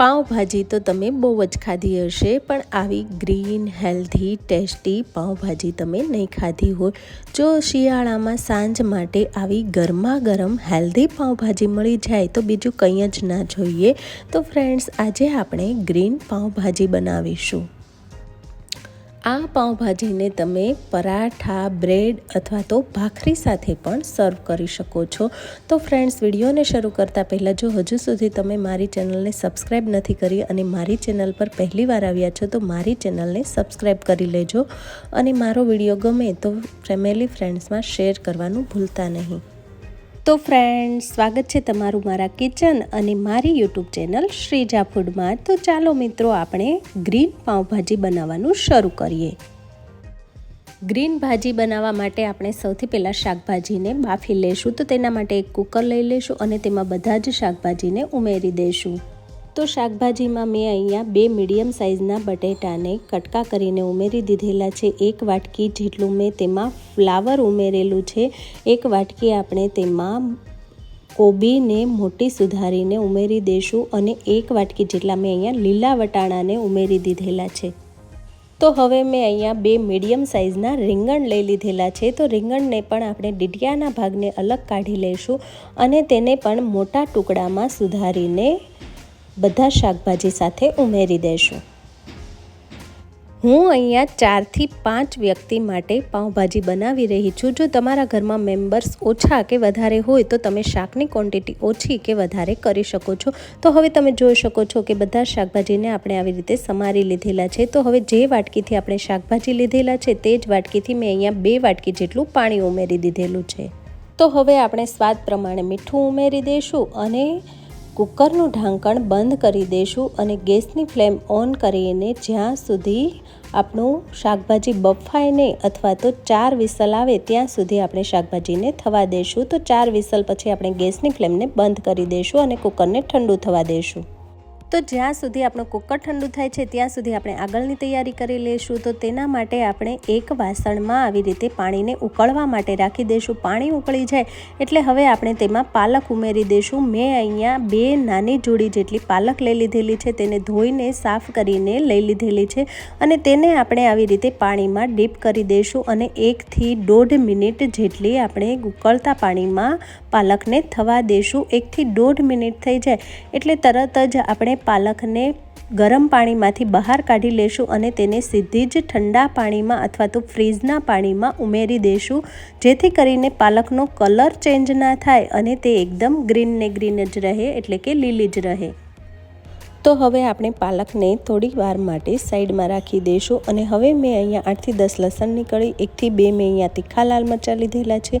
પાઉંભાજી તો તમે બહુ જ ખાધી હશે, પણ આવી ગ્રીન, હેલ્ધી, ટેસ્ટી પાઉંભાજી તમે નહીં ખાધી હોય જો શિયાળામાં સાંજ માટે આવી ગરમા ગરમ હેલ્ધી પાઉંભાજી મળી જાય તો બીજું કંઈ જ ના જોઈએ. તો ફ્રેન્ડ્સ, આજે આપણે ગ્રીન પાઉંભાજી બનાવીશું. આ પાઉંભાજીને તમે પરાઠા, બ્રેડ અથવા તો ભાખરી સાથે પણ સર્વ કરી શકો છો. તો ફ્રેન્ડ્સ, વિડીયોને શરૂ કરતાં પહેલાં જો હજુ સુધી તમે મારી ચેનલને સબસ્ક્રાઈબ નથી કરી અને મારી ચેનલ પર પહેલી વાર આવ્યા છો, તો મારી ચેનલને સબસ્ક્રાઈબ કરી લેજો. અને મારો વીડિયો ગમે તો ફેમિલી, ફ્રેન્ડ્સમાં શેર કરવાનું ભૂલતા નહીં. તો ફ્રેન્ડ સ્વાગત છે તમારું મારા કિચન અને મારી યુટ્યુબ ચેનલ શ્રીજા ફૂડમાં તો ચાલો મિત્રો, આપણે ગ્રીન પાઉંભાજી બનાવવાનું શરૂ કરીએ. ગ્રીન ભાજી બનાવવા માટે આપણે સૌથી પહેલાં શાકભાજીને બાફી લેશું. તો તેના માટે એક કુકર લઈ લેશું અને તેમાં બધા જ શાકભાજીને ઉમેરી દઈશું તો શાકભાજીમાં મેં અહીંયા બે મીડિયમ સાઇઝના બટેટાને કટકા કરીને ઉમેરી દીધેલા છે. એક વાટકી જેટલું મેં તેમાં ફ્લાવર ઉમેરેલું છે. એક વાટકી આપણે તેમાં કોબીને મોટી સુધારીને ઉમેરી દઈશું અને એક વાટકી જેટલા મેં અહીંયા લીલા વટાણાને ઉમેરી દીધેલા છે. તો હવે મેં અહીંયા બે મીડિયમ સાઇઝના રીંગણ લઈ લીધેલા છે. તો રીંગણને પણ આપણે ડીડિયાના ભાગને અલગ કાઢી લઈશું અને તેને પણ મોટા ટુકડામાં સુધારીને બધા શાકભાજી સાથે ઉમેરી દઈશું હું અહીંયા ચારથી પાંચ વ્યક્તિ માટે પાઉંભાજી બનાવી રહી છું. જો તમારા ઘરમાં મેમ્બર્સ ઓછા કે વધારે હોય તો તમે શાકની ક્વોન્ટિટી ઓછી કે વધારે કરી શકો છો. તો હવે તમે જોઈ શકો છો કે બધા શાકભાજીને આપણે આવી રીતે સમારી લીધેલા છે. તો હવે જે વાટકીથી આપણે શાકભાજી લીધેલા છે તે જ વાટકીથી મેં અહીંયા બે વાટકી જેટલું પાણી ઉમેરી દીધેલું છે. તો હવે આપણે સ્વાદ પ્રમાણે મીઠું ઉમેરી દઈશું અને કુકરનું ઢાંકણ બંધ કરી દઈશું અને ગેસની ફ્લેમ ઓન કરીને જ્યાં સુધી આપણું શાકભાજી બફાય નહીં અથવા તો ચાર વિસલ આવે ત્યાં સુધી આપણે શાકભાજીને થવા દઈશું તો ચાર વિસલ પછી આપણે ગેસની ફ્લેમને બંધ કરી દઈશું અને કુકરને ઠંડુ થવા દઈશું તો જ્યાં સુધી આપણું કુકર ઠંડુ થાય છે, ત્યાં સુધી આપણે આગળની તૈયારી કરી લઈશું. તો તેના માટે આપણે એક વાસણમાં આવી રીતે પાણીને ઉકળવા માટે રાખી દઈશું. પાણી ઉકળી જાય એટલે હવે આપણે તેમાં પાલક ઉમેરી દઈશું. મેં અહીંયા બે નાની જોડી જેટલી પાલક લઈ લીધેલી છે, તેને ધોઈને સાફ કરીને લઈ લીધેલી છે અને તેને આપણે આવી રીતે પાણીમાં ડીપ કરી દઈશું અને એકથી દોઢ મિનિટ જેટલી આપણે ઉકળતા પાણીમાં પાલકને થવા દઈશું. એકથી દોઢ મિનિટ થઈ જાય એટલે તરત જ આપણે પાલકને ગરમ પાણીમાંથી બહાર કાઢી લેશું અને તેને સીધી જ ઠંડા પાણીમાં અથવા તો ફ્રીજના પાણીમાં ઉમેરી દઈશું જેથી કરીને પાલકનો કલર ચેન્જ ના થાય અને તે એકદમ ગ્રીન ને ગ્રીન જ રહે, એટલે કે લીલી જ રહે. તો હવે આપણે પાલકને થોડી વાર માટે સાઈડમાં રાખી દઈશું અને હવે મેં અહીંયા આઠથી દસ લસણની કળી એકથી બે મેં અહીંયા તીખા લાલ મરચાં લીધેલા છે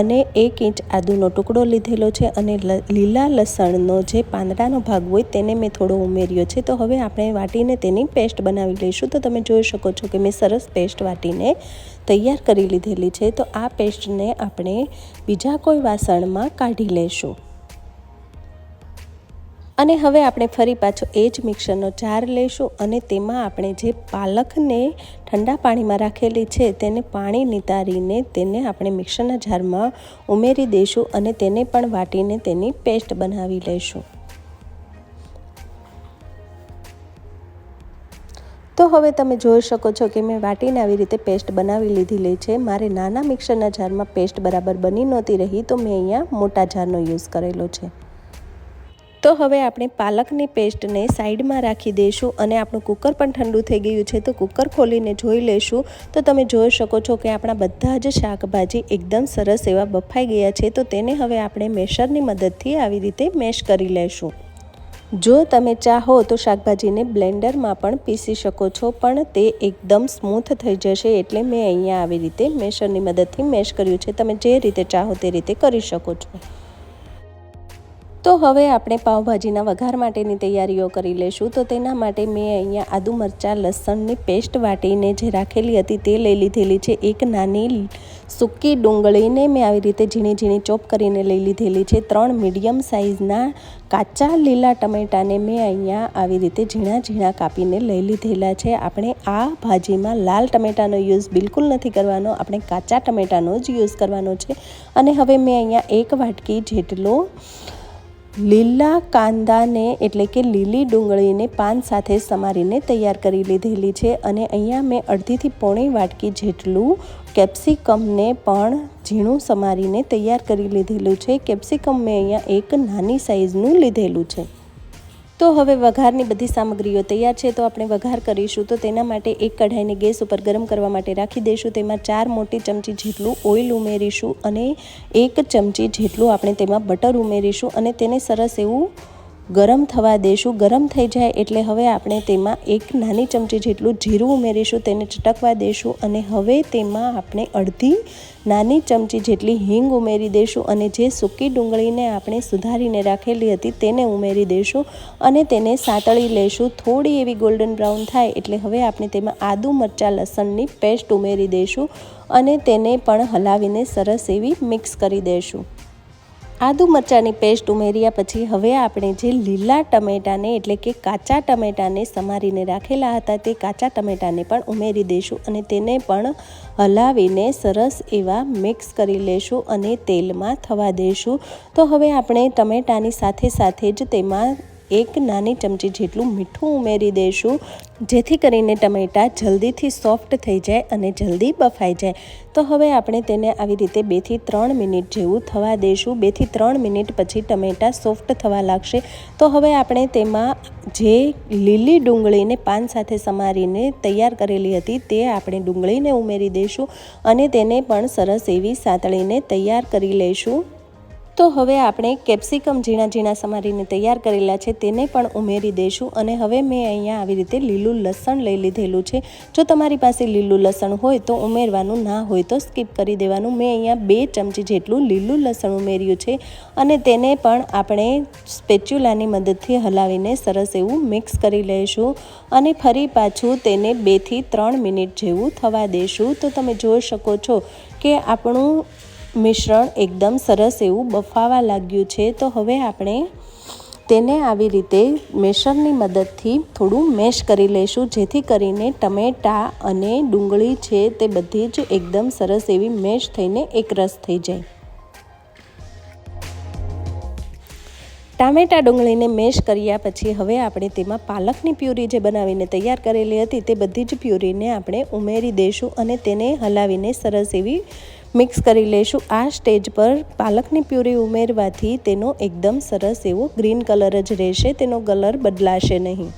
અને એક ઇંચ આદુનો ટુકડો લીધેલો છે અને લીલા લસણનો જે પાંદડાનો ભાગ હોય તેને મેં થોડો ઉમેર્યો છે. તો હવે આપણે વાટીને તેની પેસ્ટ બનાવી લઈશું. તો તમે જોઈ શકો છો કે મેં સરસ પેસ્ટ વાટીને તૈયાર કરી લીધેલી છે. તો આ પેસ્ટને આપણે બીજા કોઈ વાસણમાં કાઢી લઈશું અને હવે આપણે ફરી પાછો એ જ મિક્સરનો જાર લઈશું અને તેમાં આપણે જે પાલકને ઠંડા પાણીમાં રાખેલી છે તેને પાણી નિતારીને તેને આપણે મિક્સરના જારમાં ઉમેરી દઈશું અને તેને પણ વાટીને તેની પેસ્ટ બનાવી લઈશું. તો હવે તમે જોઈ શકો છો કે મેં વાટીને આવી રીતે પેસ્ટ બનાવી લીધેલી છે. મારે નાના મિક્સરના જારમાં પેસ્ટ બરાબર બની નહોતી રહી તો મેં અહીંયા મોટા જારનો યુઝ કરેલો છે. તો હવે આપણે પાલકની પેસ્ટને સાઈડમાં રાખી દઈશું અને આપણું કુકર પણ ઠંડુ થઈ ગયું છે તો કુકર ખોલીને જોઈ લઈશું તો તમે જોઈ શકો છો કે આપણા બધા જ શાકભાજી એકદમ સરસ એવા બફાઈ ગયા છે તો તેને હવે આપણે મેશરની મદદથી આવી રીતે મેશ કરી લઈશું જો તમે ચાહો તો શાકભાજીને બ્લેન્ડરમાં પણ પીસી શકો છો, પણ તે એકદમ સ્મૂથ થઈ જશે એટલે મેં અહીંયા આવી રીતે મેશરની મદદથી મેશ કર્યું છે. તમે જે રીતે ચાહો તે રીતે કરી શકો છો. તો હવે આપણે પાવભાજીના વઘાર માટેની તૈયારીઓ કરી લઈશું તો તેના માટે મેં અહીંયા આદુ મરચાં, લસણની પેસ્ટ વાટીને જે રાખેલી હતી તે લઈ લીધેલી છે. એક નાની સૂકી ડુંગળીને મેં આવી રીતે ઝીણી ઝીણી ચોપ કરીને લઈ લીધેલી છે. ત્રણ મીડિયમ સાઇઝના કાચા લીલા ટમેટાને મેં અહીંયા આવી રીતે ઝીણા ઝીણા કાપીને લઈ લીધેલા છે. આપણે આ ભાજીમાં લાલ ટમેટાનો યુઝ બિલકુલ નથી કરવાનો, આપણે કાચા ટમેટાનો જ યુઝ કરવાનો છે. અને હવે મેં અહીંયા એક વાટકી જેટલો લીલા કાંદાને એટલે કે લીલી ડુંગળીને પાન સાથે સમારીને તૈયાર કરી લીધેલી છે અને અહીંયા મેં અડધીથી પોણી વાટકી જેટલું કેપ્સિકમને પણ ઝીણું સમારીને તૈયાર કરી લીધેલું છે. કેપ્સિકમ મેં અહીંયા એક નાની સાઇઝનું લીધેલું છે. તો હવે વઘારની બધી સામગ્રીઓ તૈયાર છે, તો આપણે વઘાર કરીશું. તો તેના માટે એક કઢાઈને ગેસ ઉપર ગરમ કરવા માટે રાખી દઈશું. તેમાં ચાર મોટી ચમચી જેટલું ઓઇલ ઉમેરીશું અને એક ચમચી જેટલું આપણે તેમાં બટર ઉમેરીશું અને તેને સરસ એવું ગરમ થવા દઈશું ગરમ થઈ જાય એટલે હવે આપણે તેમાં એક નાની ચમચી જેટલું જીરું ઉમેરીશું, તેને ચટકવા દઈશું અને હવે તેમાં આપણે અડધી નાની ચમચી જેટલી હિંગ ઉમેરી દઈશું અને જે સૂકી ડુંગળીને આપણે સુધારીને રાખેલી હતી તેને ઉમેરી દઈશું અને તેને સાતળી લઈશું થોડી એવી ગોલ્ડન બ્રાઉન થાય એટલે હવે આપણે તેમાં આદુ મરચાં લસણની પેસ્ટ ઉમેરી દઈશું અને તેને પણ હલાવીને સરસ એવી મિક્સ કરી દઈશું આદુ મરચાંની પેસ્ટ ઉમેર્યા પછી હવે આપણે જે લીલા ટમેટાને એટલે કે કાચા ટમેટાને સમારીને રાખેલા હતા તે કાચા ટમેટાને પણ ઉમેરી દઈશું અને તેને પણ હલાવીને સરસ એવા મિક્સ કરી લેશું અને તેલમાં થવા દઈશું. તો હવે આપણે ટમેટાની સાથે સાથે જ તેમાં એક નાની ચમચી જેટલું મીઠું ઉમેરી દઈશું. જેથી કરીને ટમેટાં જલ્દીથી સોફ્ટ થઈ જાય અને જલ્દી બફાઈ જાય. તો હવે આપણે તેને આવી રીતે બેથી ત્રણ મિનિટ જેવું થવા દઈશું બેથી ત્રણ મિનિટ પછી ટમેટાં સોફ્ટ થવા લાગશે. તો હવે આપણે તેમાં જે લીલી ડુંગળીને પાન સાથે સમારીને તૈયાર કરેલી હતી તે આપણે ડુંગળીને ઉમેરી દઈશું અને તેને પણ સરસ એવી સાતળીને તૈયાર કરી લઈશું. તો હવે આપણે કેપ્સિકમ ઝીણા ઝીણા સમારીને તૈયાર કરેલા છે, તેને પણ ઉમેરી દઈશું. અને હવે મેં અહીંયા આવી રીતે લીલું લસણ લઈ લીધેલું છે. જો તમારી પાસે લીલું લસણ હોય તો ઉમેરવાનું ના હોય તો સ્કીપ કરી દેવાનું. મેં અહીંયા બે ચમચી જેટલું લીલું લસણ ઉમેર્યું છે અને તેને પણ આપણે સ્પેચ્યુલાની મદદથી હલાવીને સરસ એવું મિક્સ કરી લઈશું. અને ફરી પાછું તેને બેથી ત્રણ મિનિટ જેવું થવા દઈશું તો તમે જોઈ શકો છો કે આપણું મિશ્રણ એકદમ સરસ એવું બફાવા લાગ્યું છે, તો હવે આપણે તેને આવી રીતે મેશરની મદદથી થોડું મેશ કરી લઈશું, જેથી કરીને ટમેટાં અને ડુંગળી છે તે બધી જ એકદમ સરસ એવી મેશ થઈને એકરસ થઈ જાય. ટામેટા ડુંગળીને મેશ કર્યા પછી હવે આપણે તેમાં પાલકની પ્યુરી જે બનાવીને તૈયાર કરેલી હતી તે બધી જ પ્યુરીને આપણે ઉમેરી દઈશું અને તેને હલાવીને સરસ એવી મિક્સ કરી લઈશું આ સ્ટેજ પર પાલકની પ્યુરી ઉમેરવાથી તેનો એકદમ સરસ એવો ગ્રીન કલર જ રહેશે. તેનો કલર બદલાશે નહીં.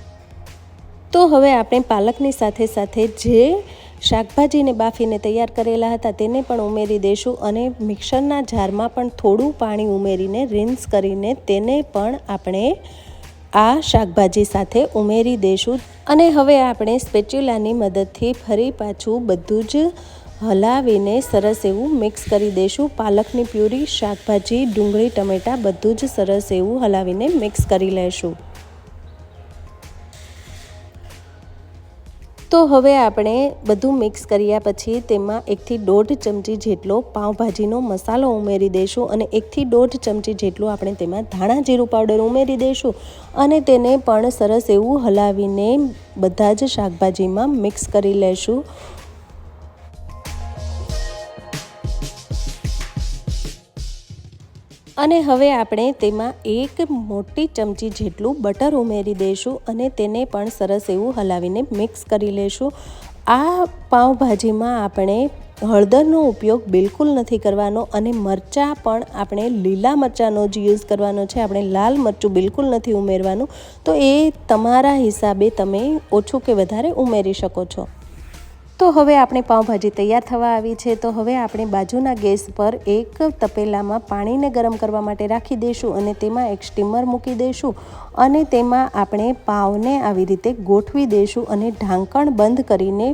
તો હવે આપણે પાલકની સાથે સાથે જે શાકભાજીને બાફીને તૈયાર કરેલા હતા તેને પણ ઉમેરી દઈશું અને મિક્સરના જારમાં પણ થોડું પાણી ઉમેરીને રિન્સ કરીને તેને પણ આપણે આ શાકભાજી સાથે ઉમેરી દઈશું અને હવે આપણે સ્પેચ્યુલાની મદદથી ફરી પાછું બધું જ હલાવીને સરસ એવું મિક્સ કરી દઈશું પાલકની પ્યુરી, શાકભાજી, ડુંગળી, ટમેટાં બધું જ સરસ એવું હલાવીને મિક્સ કરી લેશું. તો હવે આપણે બધું મિક્સ કર્યા પછી તેમાં એકથી દોઢ ચમચી જેટલો પાઉંભાજીનો મસાલો ઉમેરી દઈશું અને એકથી દોઢ ચમચી જેટલું આપણે તેમાં ધાણા જીરું પાવડર ઉમેરી દઈશું અને તેને પણ સરસ એવું હલાવીને બધા જ શાકભાજીમાં મિક્સ કરી લેશું. અને હવે આપણે તેમાં એક મોટી ચમચી જેટલું બટર ઉમેરી દઈશું અને તેને પણ સરસ એવું હલાવીને મિક્સ કરી લઈશું આ પાઉંભાજીમાં આપણે હળદરનો ઉપયોગ બિલકુલ નથી કરવાનો અને મરચાં પણ આપણે લીલા મરચાંનો જ યુઝ કરવાનો છે. આપણે લાલ મરચું બિલકુલ નથી ઉમેરવાનું. તો એ તમારા હિસાબે તમે ઓછું કે વધારે ઉમેરી શકો છો. તો હવે આપણી પાઉંભાજી તૈયાર થવા આવી છે. તો હવે આપણે બાજુના ગેસ પર એક તપેલામાં પાણીને ગરમ કરવા માટે રાખી દઈશું અને તેમાં એક સ્ટીમર મૂકી દઈશું અને તેમાં આપણે પાવને આવી રીતે ગોઠવી દઈશું અને ઢાંકણ બંધ કરીને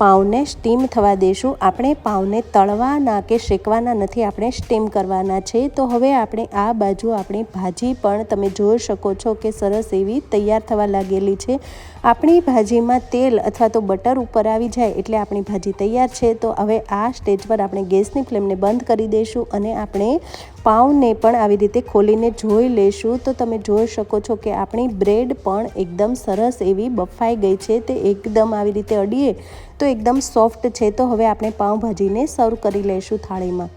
પાવને સ્ટીમ થવા દઈશું આપણે પાઉંને તળવાના કે શેકવાના નથી, આપણે સ્ટીમ કરવાના છે. તો હવે આપણે આ બાજુ આપણી ભાજી પણ તમે જોઈ શકો છો કે સરસ એવી તૈયાર થવા લાગેલી છે. આપણી ભાજીમાં તેલ અથવા તો બટર ઉપર આવી જાય એટલે આપણી ભાજી તૈયાર છે. તો હવે આ સ્ટેજ પર આપણે ગેસની ફ્લેમને બંધ કરી દઈશું અને આપણે પાઉંને પણ આવી રીતે ખોલીને જોઈ લેશું. તો તમે જોઈ શકો છો કે આપણી બ્રેડ પણ એકદમ સરસ એવી બફાઈ ગઈ છે. તે એકદમ આવી રીતે અડીએ તો એકદમ સોફ્ટ છે, તો હવે આપણે પાઉંભાજીને સર્વ કરી લઈશું થાળીમાં.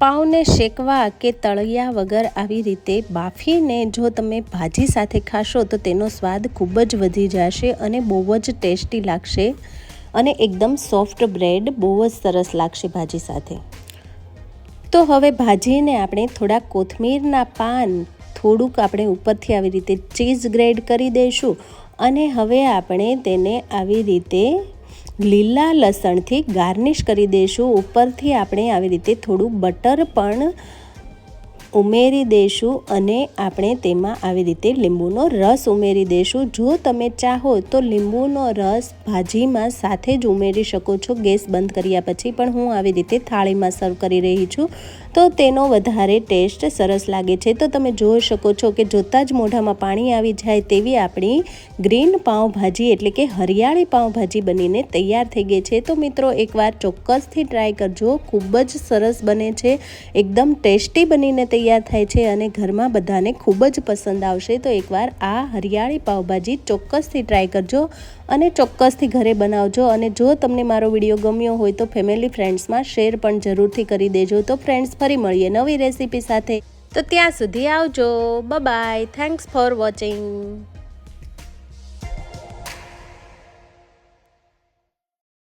પાઉંને શેકવા કે તળિયા વગર આવી રીતે બાફીને જો તમે ભાજી સાથે ખાશો, તો તેનો સ્વાદ ખૂબ જ વધી જશે અને બહુ જ ટેસ્ટી લાગશે અને એકદમ સોફ્ટ બ્રેડ બહુ જ સરસ લાગશે ભાજી સાથે. તો હવે ભાજીને આપણે થોડા કોથમીરના પાન થોડુંક આપણે ઉપરથી આવી રીતે ચીઝ ગ્રેડ કરી દઈશું અને હવે આપણે તેને આવી રીતે લીલા લસણથી ગાર્નિશ કરી દઈશું. ઉપરથી આપણે આવી રીતે થોડું બટર પણ ઉમેરી દઈશું અને આપણે તેમાં આવી રીતે લીંબુનો રસ ઉમેરી દઈશું જો તમે ચાહો તો લીંબુનો રસ ભાજીમાં સાથે જ ઉમેરી શકો છો. ગેસ બંધ કર્યા પછી પણ હું આવી રીતે થાળીમાં સર્વ કરી રહી છું. તો તેનો વધારે ટેસ્ટ સરસ લાગે છે. તો તમે જોઈ શકો છો કે જોતાં જ મોઢામાં પાણી આવી જાય તેવી આપણી ગ્રીન પાઉંભાજી એટલે કે હરિયાળી પાઉંભાજી બનીને તૈયાર થઈ ગઈ છે. તો મિત્રો એકવાર ચોક્કસથી ટ્રાય કરજો. ખૂબ જ સરસ બને છે. એકદમ ટેસ્ટી બનીને તૈયાર થાય છે અને ઘરમાં બધાને ખૂબ જ પસંદ આવશે, તો એકવાર આ હરિયાળી પાવભાજી ચોક્કસથી ટ્રાય કરજો અને ચોક્કસથી ઘરે બનાવજો. અને જો તમને મારો વીડિયો ગમ્યો હોય તો ફેમિલી ફ્રેન્ડ્સમાં શેર પણ જરૂરથી કરી દેજો. તો ફ્રેન્ડ્સ ફરી મળીએ નવી રેસીપી સાથે. તો ત્યાં સુધી આવજો. By thanks for watching